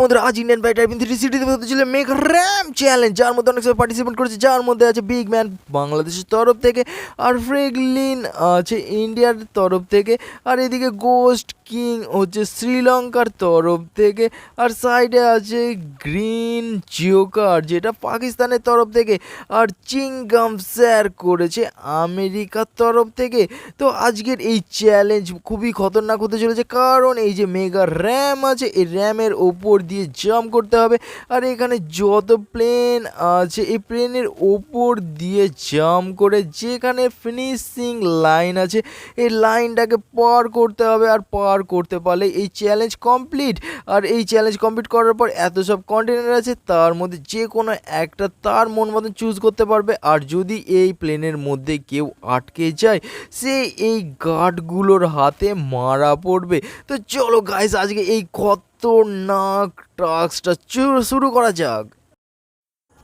বন্ধুরা, আজ ইন্ডিয়ান বাইটার বিন থ্রি সিটিতে ছিল মেক র্যাম চ্যালেঞ্জ যার মধ্যে অনেক সবাই পার্টিসিপেট করেছে, যার মধ্যে আছে বিগ ম্যান বাংলাদেশের তরফ থেকে আর ফ্রেগলিন আছে ইন্ডিয়ার তরফ থেকে, আর এদিকে গোস্ট কিং হচ্ছে শ্রীলঙ্কার তরফ থেকে, আর সাইডে আছে গ্রিন জিওকার যেটা পাকিস্তানের তরফ থেকে, আর চিংগাম স্যার করেছে আমেরিকার তরফ থেকে। তো আজকের এই চ্যালেঞ্জ খুবই খতরনাক হতে চলেছে, কারণ এই যে মেগা র্যাম আছে, এই র্যামের ওপর দিয়ে জাম্প করতে হবে। আর এখানে যত প্লেন আছে, এই প্লেনের ওপর দিয়ে জাম্প করে যেখানে ফিনিশিং লাইন আছে, এই লাইনটাকে পার করতে হবে। আর পার করতে পারলে এই চ্যালেঞ্জ কমপ্লিট আর এই চ্যালেঞ্জ কমপ্লিট করার পর এত সব কন্টেনার আছে, তার মধ্যে যে কোনো একটা তার মন মতন চুজ করতে পারবে। আর যদি এই প্লেনের মধ্যে কেউ আটকে যায়, সে এই গার্ডগুলোর হাতে মারা পড়বে। তো চলো গাইস আজকে এই খতরনাক টাস্কটা শুরু করা যাক।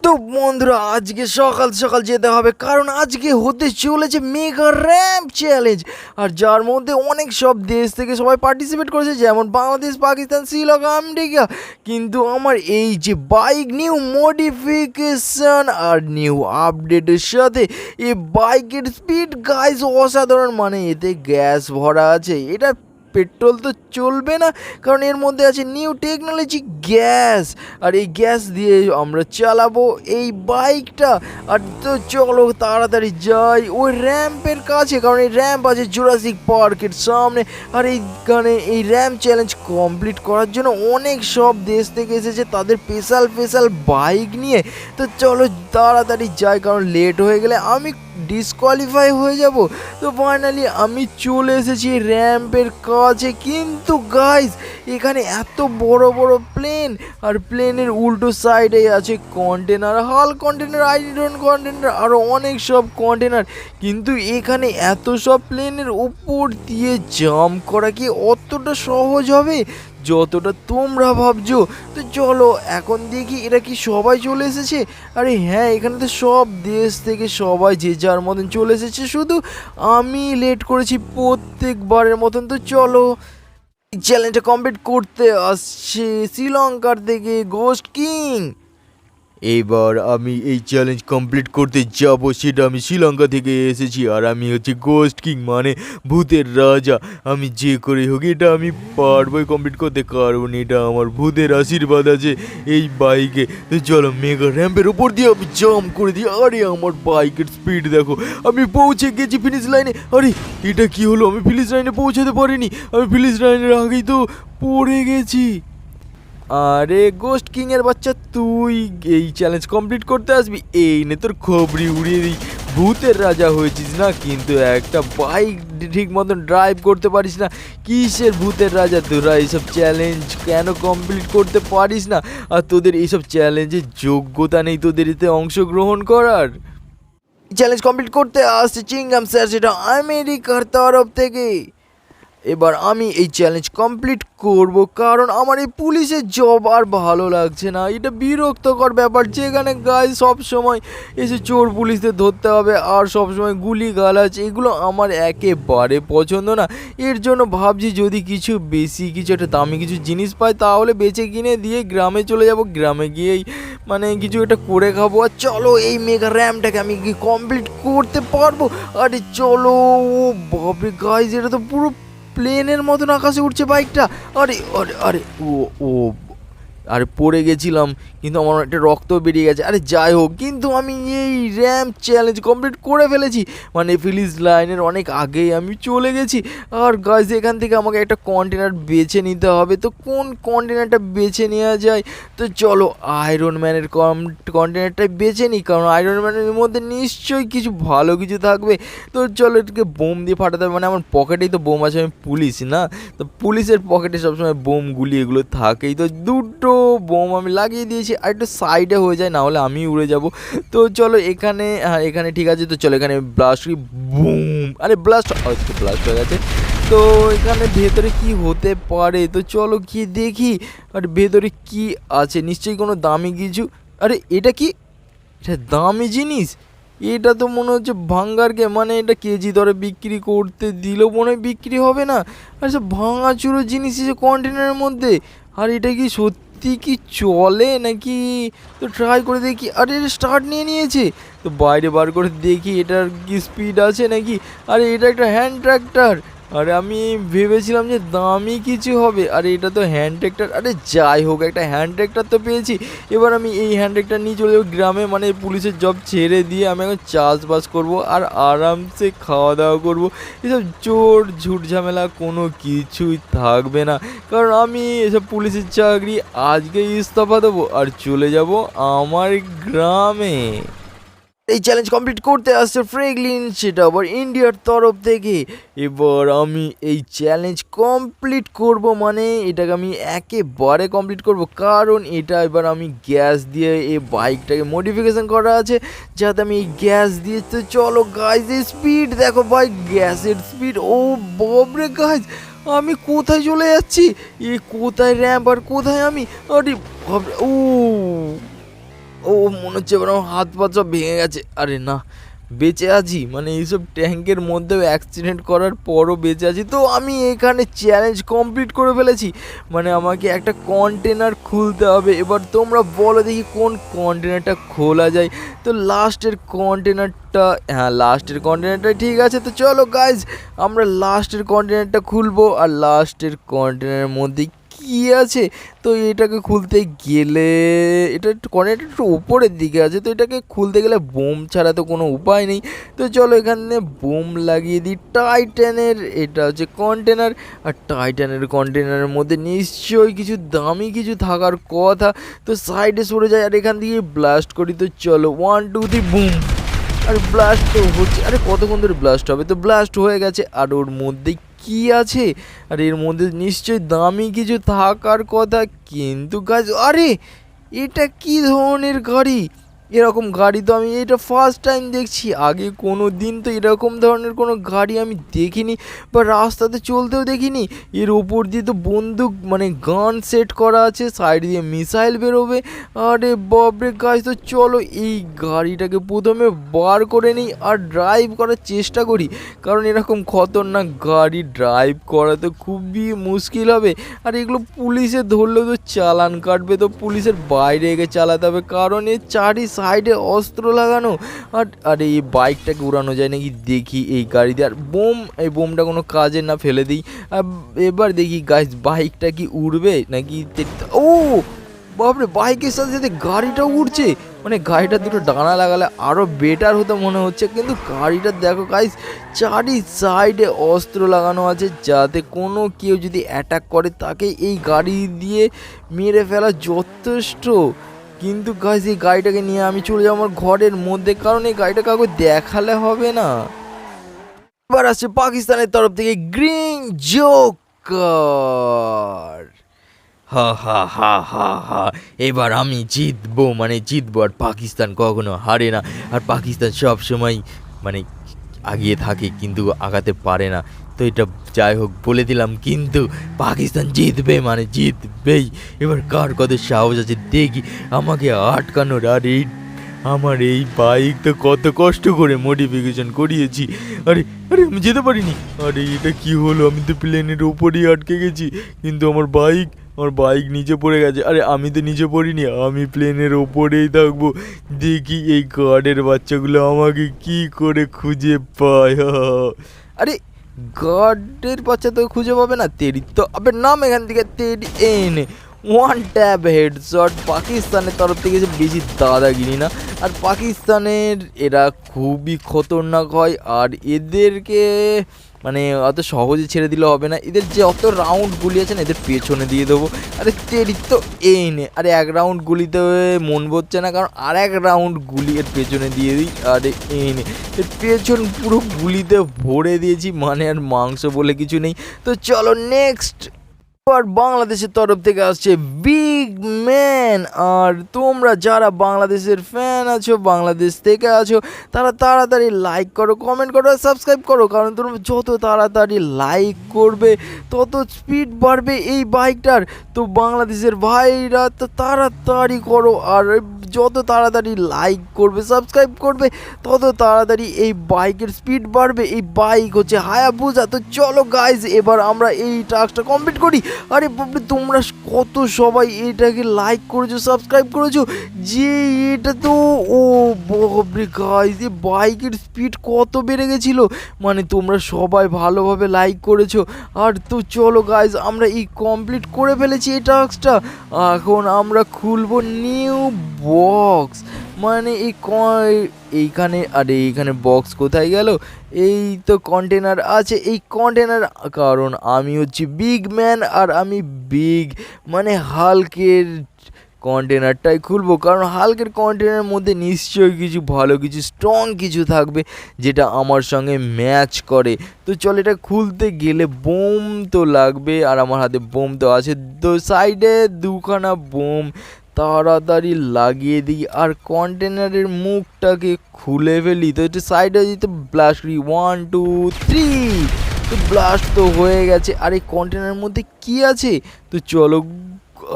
তো বন্ধুরা, আজকে সকাল সকাল যেতে হবে, কারণ আজকে হতে চলেছে মেগা র্যাম্প চ্যালেঞ্জ আর যার মধ্যে অনেক সব দেশ থেকে সবাই পার্টিসিপেট করেছে, যেমন বাংলাদেশ, পাকিস্তান, শ্রীলঙ্কা, আমেরিকা। কিন্তু আমার এই যে বাইক নিউ মডিফিকেশন আর নিউ আপডেটের সাথে এই বাইকের স্পিড গাইজ অসাধারণ মানে এতে গ্যাস ভরা আছে। এটা পেট্রোল তো চলবে না, কারণ এর মধ্যে আছে নিউ টেকনোলজি গ্যাস আর এই গ্যাস দিয়ে আমরা চালাবো এই বাইকটা আর তো চলো তাড়াতাড়ি যাই, ওই র্যাম্পের কাছে, কারণ এই র্যাম্প আছে জুরাসিক পার্কের সামনে। আর এইখানে এই র্যাম্প চ্যালেঞ্জ কমপ্লিট করার জন্য অনেক সব দেশ থেকে এসেছে তাদের স্পেশাল স্পেশাল বাইক নিয়ে। তো চলো তাড়াতাড়ি যাই, কারণ লেট হয়ে গেলে আমি ডিসকোয়ালিফাই হয়ে যাব। তো ফাইনালি আমি চলে এসেছি র্যাম্পের কাছে। কিন্তু গাইস এখানে এত বড় বড় প্লেন আর প্লেনের উল্টো সাইডে আছে কন্টেনার হাল কন্টেনার আইরন কন্টেনার আরও অনেক সব কন্টেনার কিন্তু এখানে এত সব প্লেনের উপর দিয়ে জাম্প করা কি অতটা সহজ হবে? যতটা তোমরা ভাবছ, তো চলো, এখন দেখি এরা কি সবাই চলে এসেছে? আরে হ্যাঁ এখানে তো সব দেশ থেকে সবাই যে যার মতন চলে এসেছে, শুধু আমি লেট করেছি প্রত্যেকবারের মতন, তো চলো। চ্যালেঞ্জটা কমপ্লিট করতে আসছে শ্রীলঙ্কার থেকে গোস্ট কিং এইবার আমি এই চ্যালেঞ্জ কমপ্লিট করতে যাব, সেটা আমি শ্রীলঙ্কা থেকে এসেছি, আর আমি হচ্ছে গোস্ট কিং মানে ভূতের রাজা। আমি যে করে হোক, এটা আমি পারবই কমপ্লিট করতে, কারণ এটা আমার ভূতের আশীর্বাদ আছে এই বাইকে তো চলো মেগা র্যাম্পের উপর দিয়ে আমি জাম্প করে দিই। আরে, আমার বাইকের স্পিড দেখো, আমি পৌঁছে গেছি ফিনিশ লাইনে আরে, এটা কি হলো? আমি ফিনিশ লাইনে পৌঁছাতে পারিনি। আমি ফিনিশ লাইনের আগেই তো পড়ে গেছি। আরে গোস্ট কিং এর বাচ্চা, তুই এই চ্যালেঞ্জ কমপ্লিট করতে আসবি? এই নে তোর খবরি উড়িয়ে দিই। ভূতের রাজা হয়েছিস না? কিন্তু একটা বাইক ঠিক মতন ড্রাইভ করতে পারিস না। কিসের ভূতের রাজা? তোরা এইসব চ্যালেঞ্জ কেন কমপ্লিট করতে পারিস না? আর তোদের এইসব চ্যালেঞ্জের যোগ্যতা নেই তোদের এতে অংশগ্রহণ করার। চ্যালেঞ্জ কমপ্লিট করতে আসছে চিংগাম স্যার সেটা আমেরিকার তরফ থেকে। এবার আমি এই চ্যালেঞ্জ কমপ্লিট করব কারণ আমার এই পুলিশের জব আর ভালো লাগছে না। এটা বিরক্তকর ব্যাপার যেখানে গায়ে সব সময় এসে চোর পুলিশদের ধরতে হবে আর সব সময় গুলি গালাজ, এগুলো আমার একেবারে পছন্দ না। এর জন্য ভাবছি যদি কিছু বেশি, কিছু একটা দামি কিছু জিনিস পাই তাহলে বেচে কিনে দিয়ে গ্রামে চলে যাব। গ্রামে গিয়েই মানে কিছু একটা করে খাব আর চলো এই মেগা র্যামটাকে আমি কি কমপ্লিট করতে পারব? আরে চলো, ও বাপরে গাইজ এটা তো পুরো প্লেনের মতন আকাশে উঠছে বাইকটা আরে আরে আরে ও ও আরে পড়ে গেছিলাম, কিন্তু আমার একটা রক্ত বেরিয়ে গেছে। আরে যাই হোক, কিন্তু আমি এই র্যাম চ্যালেঞ্জ কমপ্লিট করে ফেলেছি। মানে ফিলিস লাইনের অনেক আগেই আমি চলে গেছি। আর গাছ এখান থেকে আমাকে একটা কন্টেনার বেছে নিতে হবে। তো কোন কন্টেনারটা বেছে নেওয়া যায়? তো চলো আয়রন ম্যানের কম কন্টেনারটা বেছে নিই। কারণ আয়রন ম্যানের মধ্যে নিশ্চয়ই কিছু ভালো কিছু থাকবে। তো চলো এটাকে বোম দিয়ে ফাটাতে হবে। মানে আমার পকেটেই তো বোম আছে, আমি পুলিশ না? তো পুলিশের পকেটে সবসময় বোম গুলি এগুলো থাকেই। তো দুটো বোম আমি লাগিয়ে দিয়েছি, আর একটু সাইডে হয়ে যায় না হলে আমি উড়ে যাব। তো চলো এখানে হ্যাঁ এখানে ঠিক আছে, তো চলো এখানে ব্লাস্ট করি বুম আরে ব্লাস্ট আচ্ছা ব্লাস্ট হয়ে গেছে। তো এখানে ভেতরে কি হতে পারে? তো চলো গিয়ে দেখি, আর ভেতরে কি আছে? নিশ্চয়ই কোনো দামি কিছু। আরে এটা কি? এটা দামি জিনিস? এটা তো মনে হচ্ছে ভাঙ্গারকে মানে এটা কেজি দরে বিক্রি করতে দিলেও মনে হয় বিক্রি হবে না। আর সব ভাঙাচুরো জিনিস এসে কন্টেনারের মধ্যে। আর এটা কি সত্যি? সত্যি কি চলে নাকি? তো ট্রাই করে দেখি। আরে স্টার্ট নিয়ে নিয়েছে। তো বাইরে বার করে দেখি, এটার কি স্পিড আছে নাকি? আরে, এটা একটা হ্যান্ড ট্র্যাক্টর আরে আমি ভেবেছিলাম যে দামি কিছু হবে। আরে এটা তো হ্যান্ড ট্র্যাক্টর আরে যাই হোক, একটা হ্যান্ড ট্র্যাক্টর তো পেয়েছি। এবার আমি এই হ্যান্ড ট্র্যাক্টর নিয়ে চলে যাব গ্রামে। মানে পুলিশের জব ছেড়ে দিয়ে আমি এখন চাষবাস করব আর আরামসে খাওয়া দাওয়া করব। এসব চোর, ঝুট ঝামেলা কোনো কিছুই থাকবে না। কারণ আমি এসব পুলিশের চাকরি আজকে ইস্তফা দেবো আর চলে যাব আমার গ্রামে। এই চ্যালেঞ্জ কমপ্লিট করতে আসছে ফ্রেগলিন সেটা আবার ইন্ডিয়ার তরফ থেকে। এবার আমি এই চ্যালেঞ্জ কমপ্লিট করব মানে এটাকে আমি একেবারে কমপ্লিট করব। কারণ এটা এবার আমি গ্যাস দিয়ে এই বাইকটাকে মডিফিকেশন করা আছে, যাতে আমি এই গ্যাস দিয়ে তো চলো গাইজ স্পিড দেখো ভাই গ্যাসের স্পিড ও ববরে গাইজ আমি কোথায় চলে যাচ্ছি? এ কোথায় র্যাম্প আর কোথায় আমি? আরে ও ও মনে হচ্ছে এবার আমার হাত পা সব ভেঙে গেছে। আরে না, বেঁচে আছি? মানে এইসব ট্যাঙ্কের মধ্যেও অ্যাক্সিডেন্ট করার পরও বেঁচে আছি। তো আমি এখানে চ্যালেঞ্জ কমপ্লিট করে ফেলেছি। মানে আমাকে একটা কন্টেনার খুলতে হবে। এবার তোমরা বলো দেখি কোন কন্টেনারটা খোলা যায়। তো লাস্টের কন্টেনারটা হ্যাঁ লাস্টের কন্টেনারটা ঠিক আছে। তো চলো গাইজ আমরা লাস্টের কন্টেনারটা খুলবো। আর লাস্টের কন্টেনারের মধ্যে কি আছে? তো এটাকে খুলতে গেলে, এটা একটু কর্নারটা একটু উপরের দিকে আছে, তো এটাকে খুলতে গেলে বোম ছাড়া তো কোনো উপায় নেই। তো চলো এখানে বোম লাগিয়ে দিই। টাইটানের এটা হচ্ছে কন্টেনার আর টাইটানের কন্টেনারের মধ্যে নিশ্চয়ই কিছু দামি কিছু থাকার কথা। তো সাইডে সরে যায় আর এখান থেকে ব্লাস্ট করি। তো চলো ওয়ান টু থ্রি বুম আর ব্লাস্ট তো হচ্ছে, আরে কতক্ষণ ধরে ব্লাস্ট হবে? তো ব্লাস্ট হয়ে গেছে আর ওর মধ্যে কি আছে? আর এর মধ্যে নিশ্চয়ই দামি কিছু থাকার কথা। কিন্তু গাছ, আরে, এটা কি ধরনের গাড়ি? এরকম গাড়ি তো আমি এটা ফার্স্ট টাইম দেখছি। আগে কোনো দিন তো এরকম ধরনের কোনো গাড়ি আমি দেখিনি বা রাস্তাতে চলতেও দেখিনি। এর ওপর দিয়ে তো বন্দুক মানে গান সেট করা আছে সাইড দিয়ে মিসাইল বেরোবে। আরে বাবরে গাছ তো চলো এই গাড়িটাকে প্রথমে বার করে নিই আর ড্রাইভ করার চেষ্টা করি। কারণ এরকম খতরনাক গাড়ি ড্রাইভ করা তো খুবই মুশকিল হবে। আর এগুলো পুলিশে ধরলেও তো চালান কাটবে, তো পুলিশের বাইরে এগে চালাতে হবে। কারণ এর চারি সাইডে অস্ত্র লাগানো। আর আর এই বাইকটাকে উড়ানো যায় নাকি দেখি এই গাড়ি দিয়ে আর বোম, এই বোমটা কোনো কাজে না ফেলে দিই। এবার দেখি গাছ বাইকটা কি উড়বে নাকি ও! বাপরে, বাইকের সাথে সাথে গাড়িটাও উড়ছে। মানে গাড়িটা দুটো ডানা লাগালে আরও বেটার হতো মনে হচ্ছে। কিন্তু গাড়িটা দেখো গাইস চারি সাইডে অস্ত্র লাগানো আছে যাতে কোনো কেউ যদি অ্যাটাক করে, তাকে এই গাড়ি দিয়ে মেরে ফেলা যথেষ্ট। কিন্তু গাইস এই গাড়িটাকে নিয়ে আমি চলে যাব আমার ঘরের মধ্যে, কারণ এই গাড়িটা কাউকে দেখালে হবে না। এবার আসছে পাকিস্তানের তরফ থেকে গ্রিন জোকার হা হা হা হা হা, এবার আমি জিতবো মানে জিতবো, আর পাকিস্তান কখনো হারে না। আর পাকিস্তান সব সময় মানে আগিয়ে থাকে, কিন্তু আগাতে পারে না। তো এটা যাই হোক, বলে দিলাম, কিন্তু পাকিস্তান জিতবে মানে জিতবেই। এবার কার কত সাহস আছে? দেখি, আমাকে আটকানোর আর এই, আমার এই বাইক তো কত কষ্ট করে মডিফিকেশন করিয়েছি। আরে আরে, আমি যেতে পারিনি। আরে, এটা কি হলো? আমি তো প্লেনের ওপরেই আটকে গেছি। কিন্তু আমার বাইক আমার বাইক নিচে পড়ে গেছে। আরে, আমি তো নিচে পড়িনি, আমি প্লেনের ওপরেই থাকব। দেখি এই গার্ডের বাচ্চাগুলো আমাকে কি করে খুঁজে পায়। আরে গার্ডের বাচ্চা তো খুঁজে পাবে না, তেরি তো আবে নাম এখান থেকে তেরি এন। ওয়ান ট্যাব হেডশট পাকিস্তানের তরফ থেকে যে বেশি দাদাগিরি না, আর পাকিস্তানের এরা খুবই খতরনাক হয়, আর এদেরকে মানে অত সহজে ছেড়ে দিলে হবে না। এদের যে অত রাউন্ড গুলি আছে না, এদের পেছনে দিয়ে দেবো। আরে তেরি তো এই নে। আরে এক রাউন্ড গুলিতে মন ভরছে না, কারণ আর এক রাউন্ড গুলি এর পেছনে দিয়ে দিই। আরে এই নে। এর পেছন পুরো গুলিতে ভরে দিয়েছি মানে আর মাংস বলে কিছু নেই। তো চলো নেক্সট আর বাংলাদেশের তরফ থেকে আসছে বিগ ম্যান আর তোমরা যারা বাংলাদেশের ফ্যান আছো, বাংলাদেশ থেকে আছো, তারা তাড়াতাড়ি লাইক করো কমেন্ট করো সাবস্ক্রাইব করো। কারণ তোমরা যত তাড়াতাড়ি লাইক করবে, তত স্পিড বাড়বে এই বাইকটার তো বাংলাদেশের ভাইরা তো তাড়াতাড়ি করো আর যত তাড়াতাড়ি লাইক করবে সাবস্ক্রাইব করবে, তত তাড়াতাড়ি এই বাইকের স্পিড বাড়বে। এই বাইক হচ্ছে হায়াবুজা। তো চলো গাইজ এবার আমরা এই টাস্কটা কমপ্লিট করি। আরে বাপরে, তোমরা কত সবাই এটাকে লাইক করেছ সাবস্ক্রাইব করেছ? যে এটা তো ও বাপরে গাইজ এই বাইকের স্পিড কত বেড়ে গেছিল? মানে তোমরা সবাই ভালোভাবে লাইক করেছ। আর তো চলো গাইজ আমরা এই কমপ্লিট করে ফেলেছি এই টাস্কটা এখন আমরা খুলবো নিউ বক্স মানে এই এইখানে, আরে এইখানে বক্স কোথায় গেল? এই তো কন্টেনার আছে, এই কন্টেনার কারণ আমি হচ্ছি বিগ ম্যান আর আমি বিগ মানে হালকের কন্টেনারটাই খুলবো, কারণ হালকের কন্টেনারের মধ্যে নিশ্চয়ই কিছু ভালো, কিছু স্ট্রং কিছু থাকবে, যেটা আমার সঙ্গে ম্যাচ করে। তো চল এটা খুলতে গেলে বোম তো লাগবে, আর আমার হাতে বোম তো আছে, তো সাইডে দুখানা বোম। তাড়াতাড়ি লাগিয়ে দিই আর কন্টেনারের মুখটাকে খুলে ফেলি। তো একটু সাইডে দিতে ব্লাস্ট করি ওয়ান টু থ্রি তো ব্লাস্ট তো হয়ে গেছে। আর এই কন্টেনারের মধ্যে কি আছে? তো চলো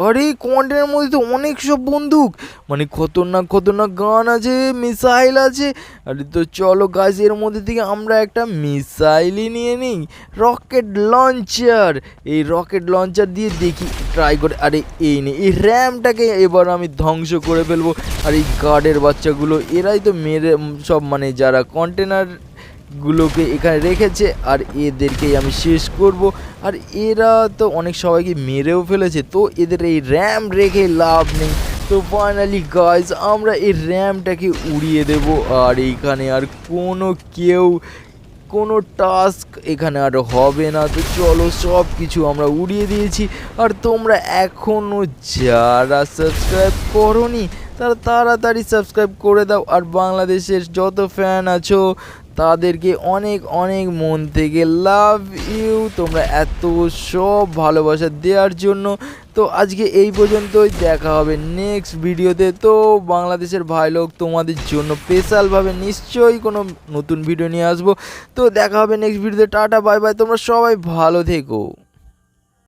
আরে কন্টেনারের মধ্যে তো অনেক সব বন্দুক। মানে খতরনাক খতরনাক গান আছে, মিসাইল আছে। আরে তো চলো গাছ এর মধ্যে থেকে আমরা একটা মিসাইলই নিয়ে নিই। Rocket launcher. এই রকেট লঞ্চার দিয়ে দেখি ট্রাই করে। আরে এই নেই এই র্যামটাকে এবার আমি ধ্বংস করে ফেলব। আর এই গার্ডের বাচ্চাগুলো, এরাই তো মেরে, সব মানে যারা কন্টেনার গুলোকে এখানে রেখেছে, আর এদেরকেই আমি শেষ করব। আর এরা তো অনেক সবাইকে মেরেও ফেলেছে, তো এদের এই র্যাম রেখে লাভ নেই। তো ফাইনালি গাইজ আমরা এই র্যামটাকে উড়িয়ে দেব, আর এইখানে আর কোনো কেউ, কোনো টাস্ক এখানে আর হবে না। তো চলো সব কিছু আমরা উড়িয়ে দিয়েছি, আর তোমরা এখনও যারা সাবস্ক্রাইব করনি, তারা তাড়াতাড়ি সাবস্ক্রাইব করে দাও। আর বাংলাদেশের যত ফ্যান আছো তাদেরকে অনেক অনেক মন থেকে লাভ ইউ তোমরা এত সব ভালোবাসা দেওয়ার জন্য। তো আজকে এই পর্যন্তই, দেখা হবে নেক্সট ভিডিওতে তো বাংলাদেশের ভাই লোক তোমাদের জন্য স্পেশালভাবে নিশ্চয়ই কোনো নতুন ভিডিও নিয়ে আসব। তো দেখা হবে নেক্সট ভিডিওতে টাটা বাই বাই তোমরা সবাই ভালো থেকো।